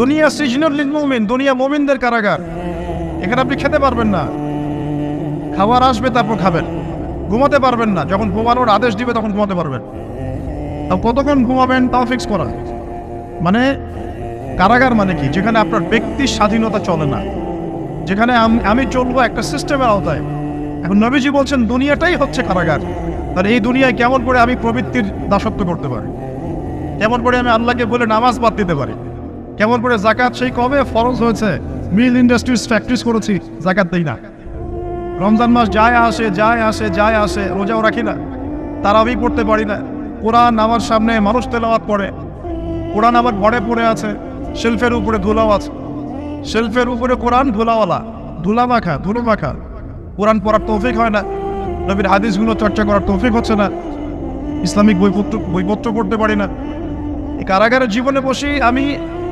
দুনিয়া সিজনুল মুমিন, দুনিয়া মুমিনদের কারাগার। এখানে আপনি খেতে পারবেন না। খাবার আসবে, তারপর খাবেন। ঘুমাতে পারবেন না। যখন ঘুমানোর আদেশ দিবে, তখন ঘুমাতে পারবেন। কতক্ষণ ঘুমাবেন, তাও ফিক্স করা মানে কারাগার মানে কি? যেখানে আপনার ব্যক্তির স্বাধীনতা চলে না। যেখানে আমি চলবো একটা সিস্টেমের আওতায়। এখন নবীজি বলছেন, দুনিয়াটাই হচ্ছে কারাগার। তাহলে এই দুনিয়ায় কেমন করে আমি প্রবৃত্তির দাসত্ব করতে পারি? কেমন করে আমি আল্লাহকে বলে নামাজ বাদ দিতে পারি? কেমন করে জাকাত সেই কবে? ফরজ হয়েছে। মিল ইন্ডাস্ট্রিজ ফ্যাক্টরিজ করেছি, জাকাত দেই না। রমজান মাস যায় আসে যায় আসে যায় আসে, রোজাও রাখি না। তারাবি পড়তে পারি না। কোরআন আমার সামনে মানুষ তেলাওয়াত পড়ে কোরআন আমার ঘরে পড়ে আছে, শেলফের উপরে ধুলাও আছে। শেলফের উপরে কোরআন ধুলাওয়ালা। ধুলা মাখা, ধুলো মাখা। কোরআন পড়ার তৌফিক হয় না। নবীর হাদিসগুলো চর্চা করার তৌফিক হচ্ছে না। ইসলামিক বইপত্র বইপত্র পড়তে পারি না। কারাগারের জীবনে বসেই আমি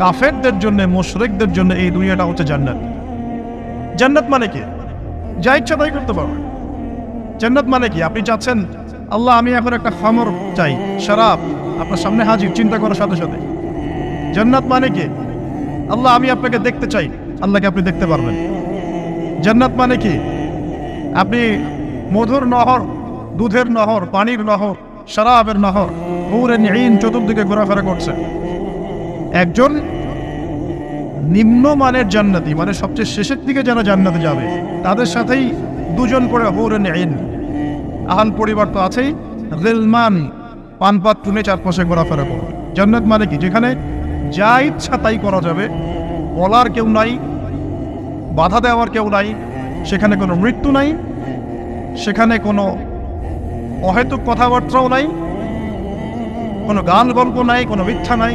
কাফেরদের জন্য, মুশরিকদের জন্য এই দুনিয়াটা হচ্ছে জান্নাত। জান্নাত মানে কি? যা ইচ্ছা তাই করতে পারবেন জান্নাত মানে কি? আপনি চাচ্ছেন, আল্লাহ, আমি এখন একটা খামর চাই, শরাব, আপনার সামনে হাজির, চিন্তা করার সাথে সাথে। জান্নাত মানে কি? আল্লাহ, আমি আপনাকে দেখতে চাই, আল্লাহকে আপনি দেখতে পারবেন। জান্নাত মানে কি? আপনি মধুর নহর, দুধের নহর, পানির নহর, শরাবের নহর পৌরে নিহীন চতুর্দিকে ঘোরাফেরা করছে একজন নিম্নমানের জান্নাতি মানে সবচেয়ে শেষের দিকে যারা জান্নাতে যাবে, তাদের সাথেই দুজন করে হৌরে নেইন। আহান পরিবার তো আছেই। রেলমান পানপাত টুনে চারপাশে ঘোরাফেরা করবে জান্নাত মানে কি? যেখানে যা ইচ্ছা তাই করা যাবে। বলার কেউ নাই, বাধা দেওয়ার কেউ নাই, সেখানে কোনো মৃত্যু নাই, সেখানে কোনো অহেতুক কথাবার্তাও নাই, কোনো গান গল্প নাই, কোনো মিথ্যা নাই।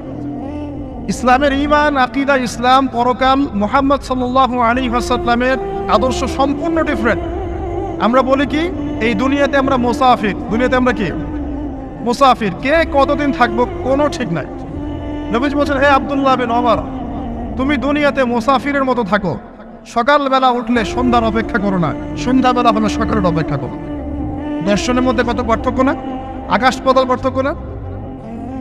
ইসলামের ইমান আকিদা, ইসলাম, পরকাল, মোহাম্মদ সাল্লাহ আলী হাসাল্লামের আদর্শ সম্পূর্ণ ডিফারেন্ট আমরা বলি কি, এই দুনিয়াতে আমরা মোসাফির। দুনিয়াতে আমরা কি? মুসাফির। কে কতদিন থাকব কোনো ঠিক নাই। নবীজ বলছেন, হে আবদুল্লাহ বিন ওমর, তুমি দুনিয়াতে মুসাফিরের মতো থাকো। সকালবেলা উঠলে সন্ধ্যার অপেক্ষা করো না। সন্ধ্যাবেলা হলে সকালের অপেক্ষা করো। দর্শনের মধ্যে কত পার্থক্য না? আকাশ পাতাল পার্থক্য না?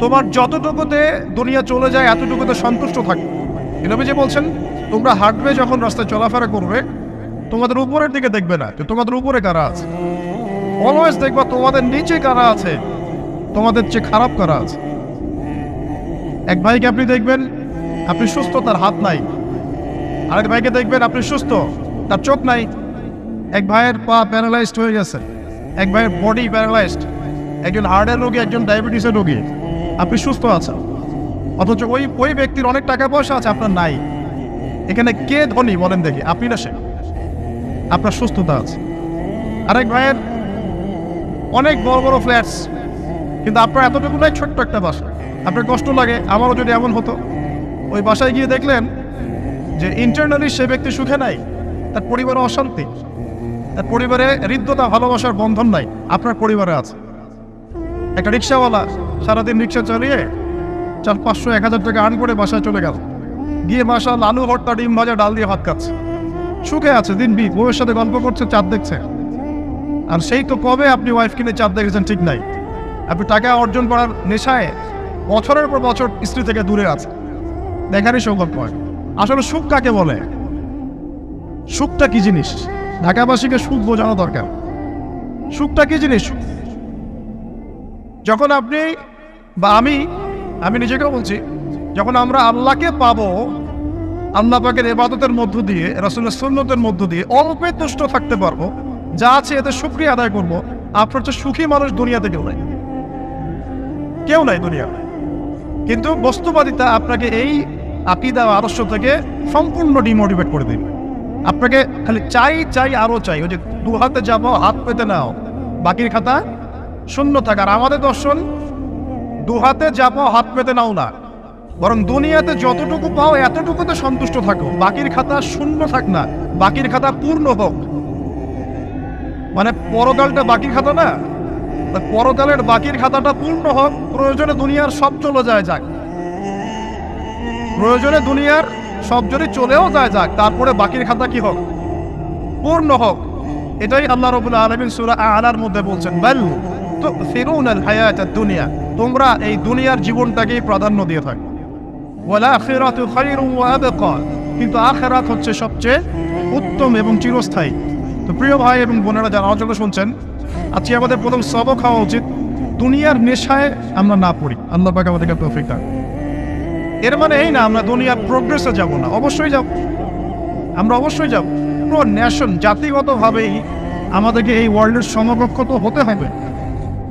তোমার যতটুকুতে দুনিয়া চলে যায়, এতটুকুতে সন্তুষ্ট থাকো। নবী যে বলছেন, তোমরা হাঁটবে যখন রাস্তায় চলাফেরা করবে, তোমাদের উপরের দিকে দেখবে না তোমাদের উপরে কারা আছে। অলওয়েজ দেখবা তোমাদের নিচে কারা আছে, তোমাদের চেয়ে খারাপ কারা আছে। এক ভাইকে আপনি দেখবেন, আপনি সুস্থ, তার হাত নাই। আরেক ভাইকে দেখবেন, আপনি সুস্থ, তার চোখ নাই। এক ভাইয়ের পা প্যারালাইজড হয়ে গেছে। এক ভাইয়ের বডি প্যারালাইজড একজন হার্টের রোগী, একজন ডায়াবেটিসের রোগী। আপনি সুস্থ আছেন? অথচ ওই ওই ব্যক্তির অনেক টাকা পয়সা আছে আপনার নাই। এখানে কে ধনী বলেন দেখি, আপনি না সে? আপনার সুস্থতা আছে। আরেক ভাইয়ের অনেক বড় বড় ফ্ল্যাটস কিন্তু আপনার এতটুকু নাই, ছোট্ট একটা বাসা। আপনার কষ্ট লাগে, আমারও যদি এমন হতো। ওই বাসায় গিয়ে দেখলেন যে ইন্টারনালি সে ব্যক্তি সুখে নাই, তার পরিবারে অশান্তি, তার পরিবারে হৃদ্যতা, ভালোবাসার বন্ধন নাই, আপনার পরিবারে আছে। একটা রিক্সাওয়ালা সারাদিন রিক্সা চালিয়ে চার পাঁচশো, এক হাজার টাকা আর্ন করে বাসায় চলে গেল। গিয়ে বাসা লালু ভর্তা, ডিম ভাজা, ডাল দিয়ে ভাত খাচ্ছে। সুখে আছে, দিন বি বউয়ের সাথে গল্প করছে, চাঁদ দেখছে। আর সেই তো কবে আপনি ওয়াইফ কিনে চাঁদ দেখেছেন ঠিক নাই। আপনি টাকা অর্জন করার নেশায় বছরের পর বছর স্ত্রী থেকে দূরে আছে দেখারই সৌভাগ্য হয়। আসলে সুখ কাকে বলে? সুখটা কি জিনিস? ঢাকাবাসীকে সুখ বোঝানো দরকার। সুখটা কি জিনিস? যখন আপনি বা আমি আমি নিজেকেও বলছি, যখন আমরা আল্লাহকে পাবো, আল্লাহ পাকের এবাদতের মধ্য দিয়ে, রাসুলের সুন্নতের মধ্য দিয়ে অল্পে তুষ্ট থাকতে পারব, যা আছে এতে সুক্রিয়া আদায় করব, আপনার হচ্ছে সুখী মানুষ দুনিয়াতে কেউ নাই। কেউ নাই দুনিয়া কিন্তু বস্তুবাদিতা আপনাকে এই আকিদা আদর্শ থেকে সম্পূর্ণ ডিমোটিভেট করে দিবে। আপনাকে খালি চাই চাই আরও চাই, ওই যে দু হাতে যাব, হাত পেতে নাও, বাকির খাতা শূন্য থাক, আর আমাদের দর্শন, দু হাতে যা পাও হাত পেতে নাও না। বরং দুনিয়াতে যতটুকু পাও এতটুকুতে সন্তুষ্ট থাকো। বাকির খাতা শূন্য থাক না, বাকির খাতা পূর্ণ হোক। মানে পরকালটা বাকির খাতা না? পরকালের বাকির খাতাটা পূর্ণ হোক, প্রয়োজনে দুনিয়ার সব চলে যায় যাক। প্রয়োজনে দুনিয়ার সব যদি চলেও যায় যাক, তারপরে বাকির খাতা কি হোক? পূর্ণ হোক। এটাই আল্লাহ রবুল্লা আলমিন সুরা আলার মধ্যে বলছেন, বাল তো ফিরুন আল হায়াত দুনিয়া তোমরা এই দুনিয়ার জীবনটাকেই প্রাধান্য দিয়ে থাকো। ওয়ালা আখিরাতু খায়রুন ওয়া আবকা। কিন্তু আখিরাত হচ্ছে সবচেয়ে উত্তম এবং চিরস্থায়ী। তো প্রিয় ভাই এবং বোনেরা যারা আলোচনা শুনছেন, আজকে আমাদের প্রথম সবক হওয়া উচিত। দুনিয়ার নেশায় আমরা না পড়ি। আল্লাহ পাক আমাদেরকে তৌফিক দান এর মানে এই না, আমরা দুনিয়ার প্রোগ্রেসে যাব না। অবশ্যই যাব। আমরা অবশ্যই যাব। পুরো ন্যাশন জাতিগতভাবেই আমাদেরকে এই ওয়ার্ল্ডের সমকক্ষ তো হতে হবে।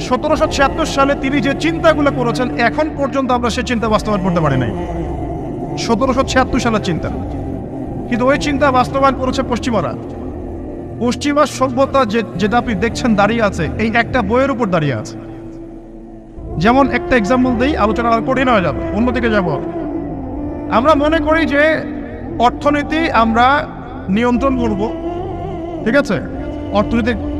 সতেরোশো ছিয়াত্তর সালে তিনি যে চিন্তাগুলো করেছেন, এখন পর্যন্ত আমরা সে চিন্তা বাস্তবায়ন করতে পারি নাই। সতেরোশো ছিয়াত্তর সালের চিন্তা। কিন্তু ওই চিন্তা বাস্তবায়ন করেছে পশ্চিমারা। পশ্চিমা সভ্যতা যে, যেটা আপনি দেখছেন দাঁড়িয়ে আছে, এই একটা বইয়ের উপর দাঁড়িয়ে আছে। যেমন একটা এক্সাম্পল দিই, আলোচনা কঠিন হয়ে যাবে, অন্যদিকে যাব। আমরা মনে করি যে অর্থনীতি আমরা নিয়ন্ত্রণ করব, ঠিক আছে? অর্থনীতির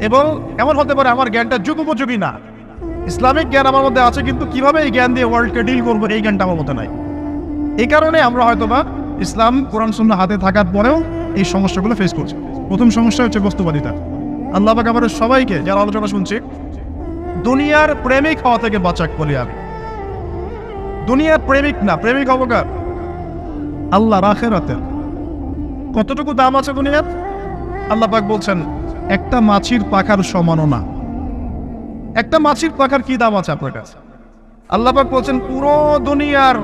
এবং এমন হতে পারে আমার জ্ঞানটা যুগোপযোগী না। ইসলামিক জ্ঞান আমার মধ্যে আছে, কিন্তু কীভাবে এই জ্ঞান দিয়ে ওয়ার্ল্ডকে ডিল করব, এই জ্ঞানটা আমার মধ্যে নাই। এই কারণে আমরা হয়তোবা ইসলাম, কোরআন শূন্য হাতে থাকার পরেও এই সমস্যাগুলো ফেস করছি। প্রথম সমস্যা হচ্ছে বস্তুবাদিতা। আল্লাহ পাক আমাদের সবাইকে, যারা আলোচনা শুনছি, দুনিয়ার প্রেমিক হওয়া থেকে বাঁচাক বলি আমি। দুনিয়ার প্রেমিক না, প্রেমিক হব কার? আল্লাহ রাখেরাতের কতটুকু দাম আছে দুনিয়ার? আল্লাহ পাক বলছেন একটা মাছির পাখার সমানও না একটা মাছির পাখার কি দাম আছে আপনার কাছে? আল্লাহ পাক বলছেন, পুরো দুনিয়ার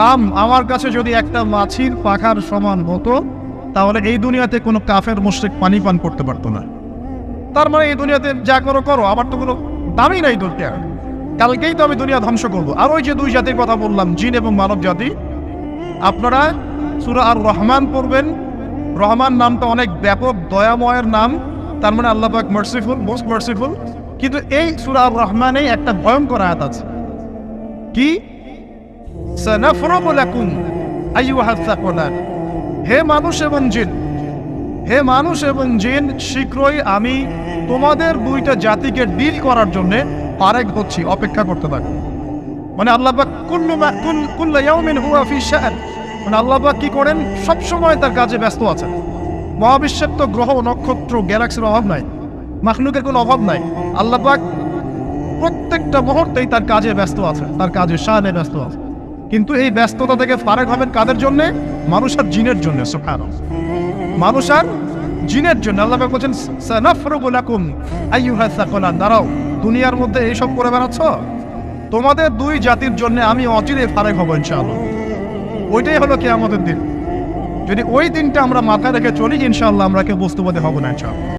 দাম আমার কাছে যদি একটা মাছির পাখার সমান হতো, তাহলে এই দুনিয়াতে কোনো কাফের, মুশরিক পানি পান করতে পারতো না। তার মানে এই দুনিয়াতে যা করো করো, আমার তো কোনো দামই নাই দুনিয়া কালকেই তো আমি দুনিয়া ধ্বংস করব। আর ওই যে দুই জাতির কথা বললাম, জিন এবং মানব জাতি, আপনারা সুরা আর রহমান পড়বেন রহমান নামটা অনেক ব্যাপক, দয়াময়ের নাম। তার মানে আল্লাহ পাক মার্সিফুল মোস্ট মার্সিফুল কিন্তু এই সুরা রহমানেই একটা ভয়ঙ্কর আয়াত আছে। কি? হে মানুষ এবং জিন, হে মানুষ এবং জিন, শীঘ্রই আমি তোমাদের দুইটা জাতিকে ডিল করার জন্য পারেক হচ্ছি, অপেক্ষা করতে থাকো মানে আল্লাহ কুল্লু কুল্লা ইয়াউমিন হুয়া ফি শাআন মানে আল্লাহ পাক কি করেন? সব সময় তার কাজে ব্যস্ত আছেন। মহাবিশ্বের তো গ্রহ নক্ষত্র গ্যালাক্সির অভাব নাই, মাখলুকের কোনো অভাব নাই। আল্লাহ পাক প্রত্যেকটা মুহূর্তেই তার কাজে ব্যস্ত আছে তার কাজে শানে ব্যস্ত আছে কিন্তু এই ব্যস্ততা থেকে ফারেক হবেন কাদের জন্য? মানুষ আর জিনের জন্য সুখান মানুষ আর জিনের জন্য। আল্লাহ বলছেন, সানাফরুগু লাকুম আইয়ুহা সাকলান দাঁড়াও দুনিয়ার মধ্যে এইসব করে বেড়াচ্ছ? তোমাদের দুই জাতির জন্য আমি অচিরে ফারেক হব ইনশাআল্লাহ। ওইটাই হলো কে আমাদের দিন। যদি ওই দিনটা আমরা মাথায় রেখে চলি, ইনশাআল্লাহ আমরা কেউ বস্তুবাদী হব না, ইনশাআল্লাহ।